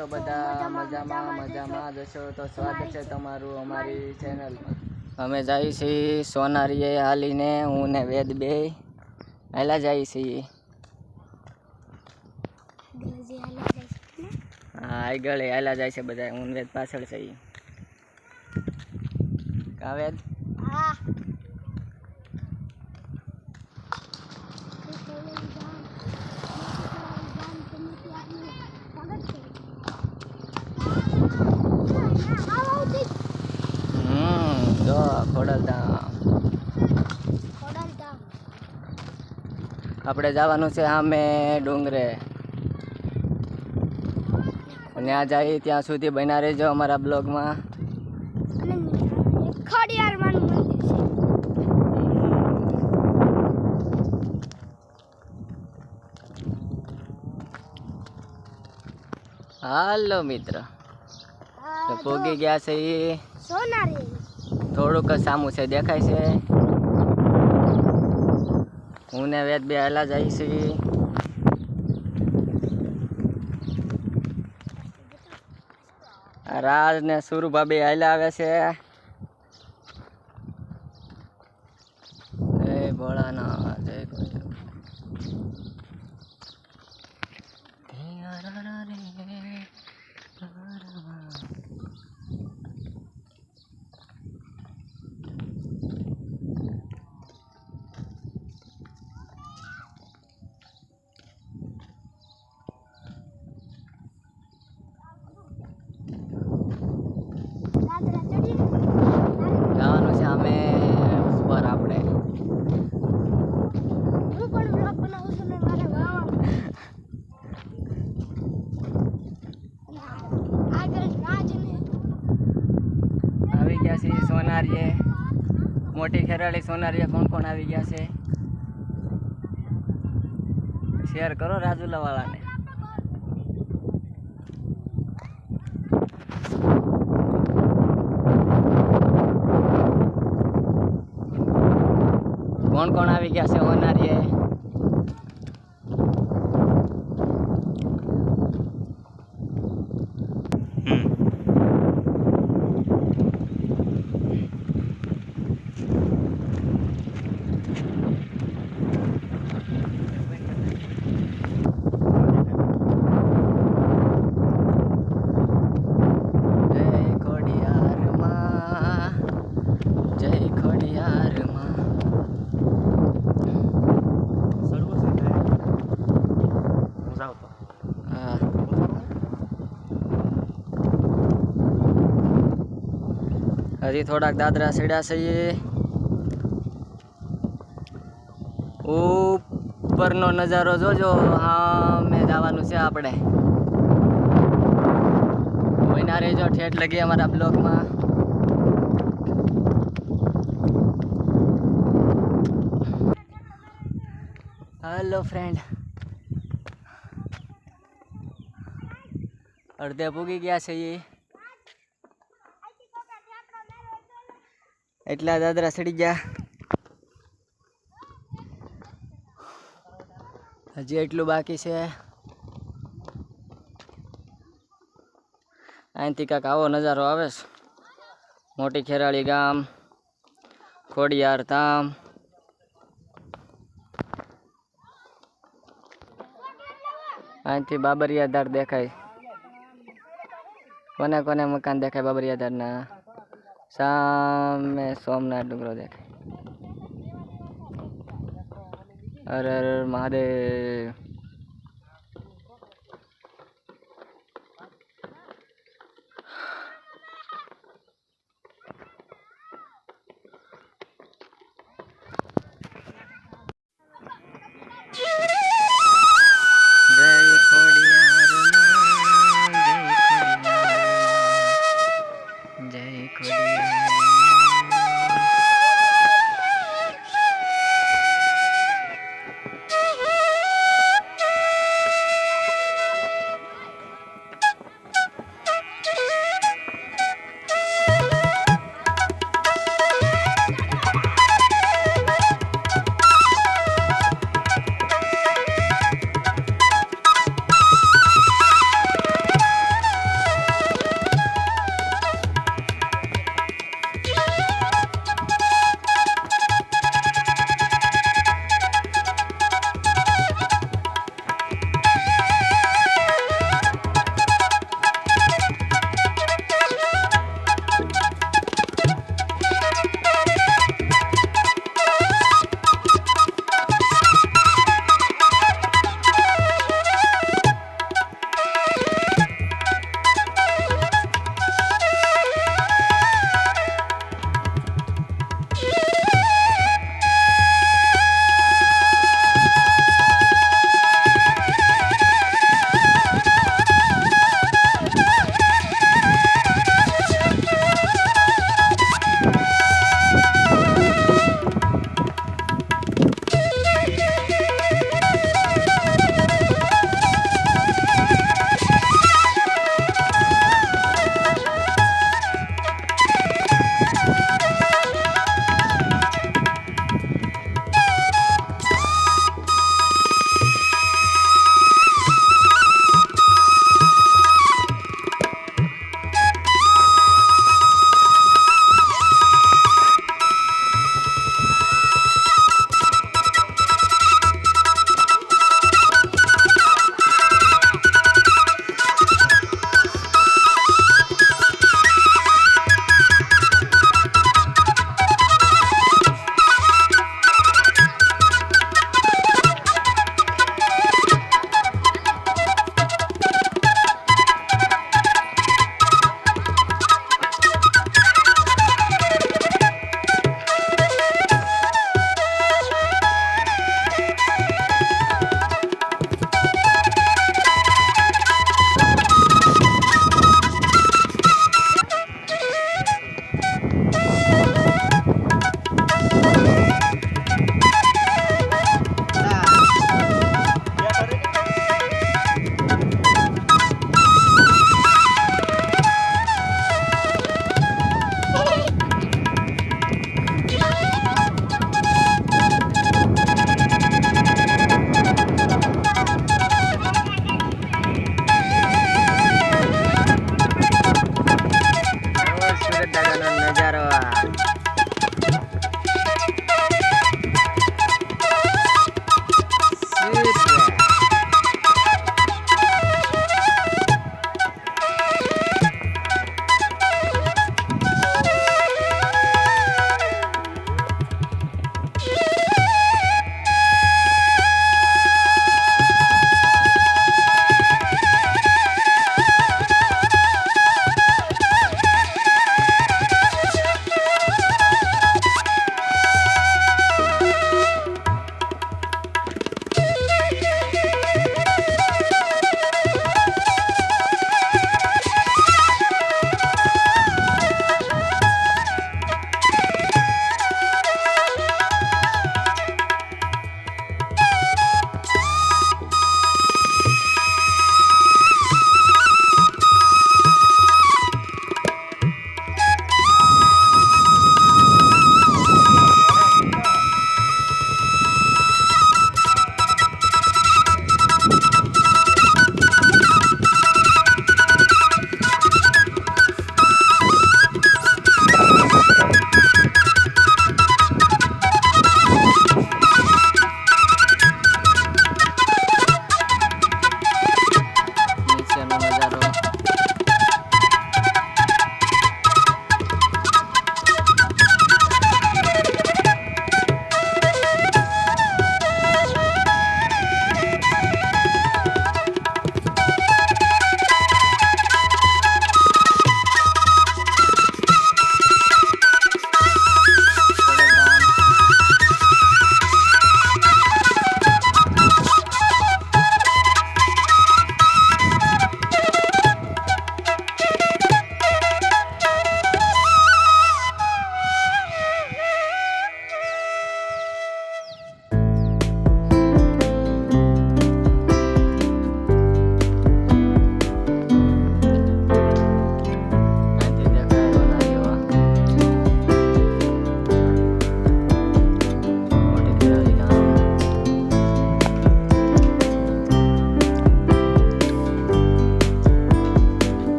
છો બધા મજામાં મજામાં જશો તો સ્વાગત છે તમારું અમારી ચેનલમાં અમે જઈએ છીએ સોનારીએ હાલીને હું ને વેદ બે. પહેલાં જઈએ છીએ. હા આગળ હાલા જાય છે બધા હું વેદ પાછળ છે ઈ. કા વેદ હમ જો ખોડલધામ. આપણે જવાનું છે આમે ડુંગરે. ત્યાં જઈએ ત્યાં સુધી બન્યા રહેજો અમારા બ્લોગમાં. હાલો મિત્ર. તો પોગી ગયા છે એ સોનારી. થોડુંક જ સામું છે, દેખાય છે? હું ને વેદ બે હેલા જાય છે રાજ ને સુરુભાભી હેલા આવે છે. ભોળાના જય ગોવિંદ. દાદરા ચડી જવાનું છે અમે ઉપર આપણે હું પણ બ્લોગ બનાવું છું ને મારે વાવવાનું આગળ રાજને આવી ગયા છે સોનારીએ. મોટી ખેરાળી સોનારીએ કોણ કોણ આવી ગયા છે? શેર કરો રાજુલા વાળાને કોણ કોણ આવી ગયા છે સોનારીએ જય ખોડિયારમાં જય ખોડિયારમાં હા હજી થોડાક દાદરા સડ્યા છે ઉપરનો નજારો જોજો. હા, મેં જવાનું છે આપણે. કોઈના રેજો ઠેઠ લગી અમારા બ્લોકમાં. હેલો ફ્રેન્ડ અડધે પૂગી ગયા છે એ એટલા દાદરા સડી ગયા. હજી એટલું બાકી છે. અહીંથી કાંક આવો નજારો આવે છે. મોટી ખેરાળી ગામ, ખોડિયાર ધામ. અહીંથી બાબરિયાધાર દેખાય. કોને કોને મકાન દેખાય બાબરિયા ધારના? સામે સોમનાથ ડુંગરો દેખાય. અરે અરે મહાદેવ.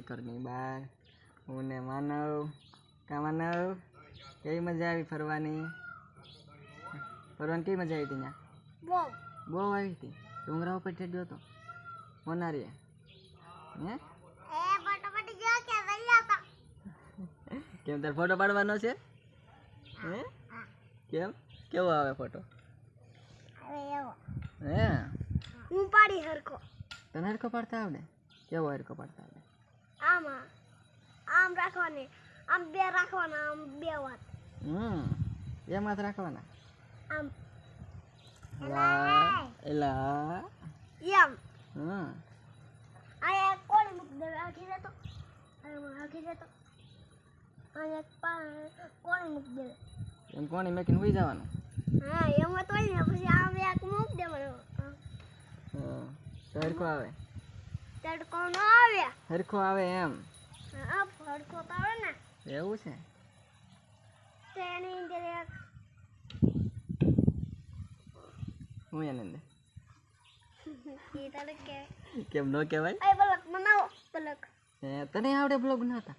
ઘરની બહાર હું ને માનવ. કા માનવ? કેવી મજા આવી ફરવાની? ફરવાની કેવી મજા આવી હતી ત્યાં? બહુ. આવી હતી. ડુંગરા ઉપર ચડ્યો હતો. મોનારીએ હે? કેમ તાર ફોટો પાડવાનો છે? હે? કેમ? કેવો આવે ફોટો? હે? હું પાડી હરખો. તને હરખો પાડતા આવડે? કેવો હરખો પાડતા આવડે? આમાં. આમ રાખવાની. આમ બે રાખવાના આમ બે વાત. હમ. એમાં જ રાખવાના. આમ. લા એલા. એમ. હમ. આ એક કોળી મૂકી દે આખી દેતો આમાં આખી એક પા કોળી મૂકી દે. એમ કોણી મેકીને હોઈ જવાનું. હા એમાં તો ને પછી આમ એક મૂક દેવાનું. હા તો હરખો આવે. તડકો ન આવે. હરખો આવે એમ. હા ફડકો તો આવે ને. એવું છે? તેની અંદર એક હું એને અંદર? કેમ ન કહેવાય? ay balak બનાવો balak એ તને આવડે બ્લોગ બનાવતા?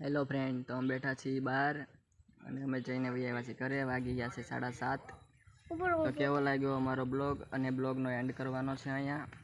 હેલો ફ્રેન્ડ તો અમે બેઠા છીએ બહાર અને અમે જઈને આવ્યા છીએ ઘરે વાગી ગયા છે સાડા સાત. તો કેવો લાગ્યો અમારો બ્લોગ? અને બ્લોગનો એન્ડ કરવાનો છે અહીંયા.